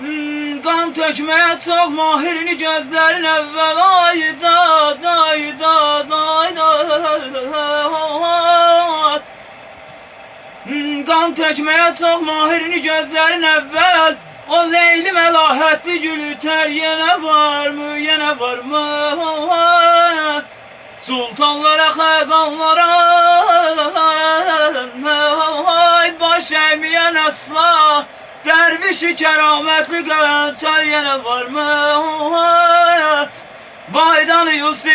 Hmm, Qan tökməyə çox mahirini gözlərin əvvəl ayda, dayda, dayda Hmm, Qan tökməyə çox mahirini gözlərin əvvəl O leyli məlahətli gülütər yenə varmı, yenə varmı Sultanlara, xəqanlara baş əyməyən əsla Dərvişi kəramətli qələntər yenə varmı Baydan Yusuf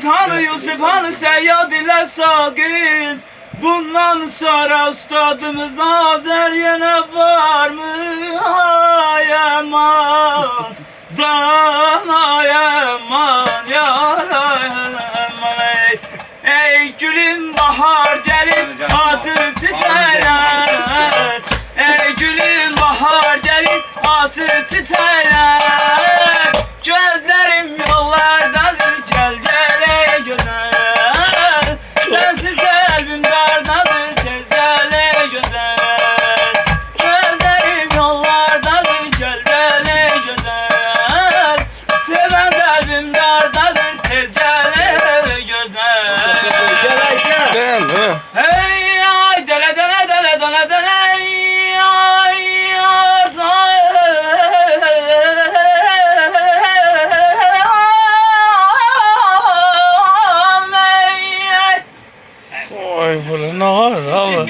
Tanrı Yusuf Hanı Seyyad ile Sagin Bundan sonra ustadımız Azer Dana yaman yaman ey Ey gülüm bahar gelip atı titrer Ey gülüm bahar gelip atı titrer Gözlerim yollardadır gel gel ey Sensiz kalbim dardadır Oi, na hora,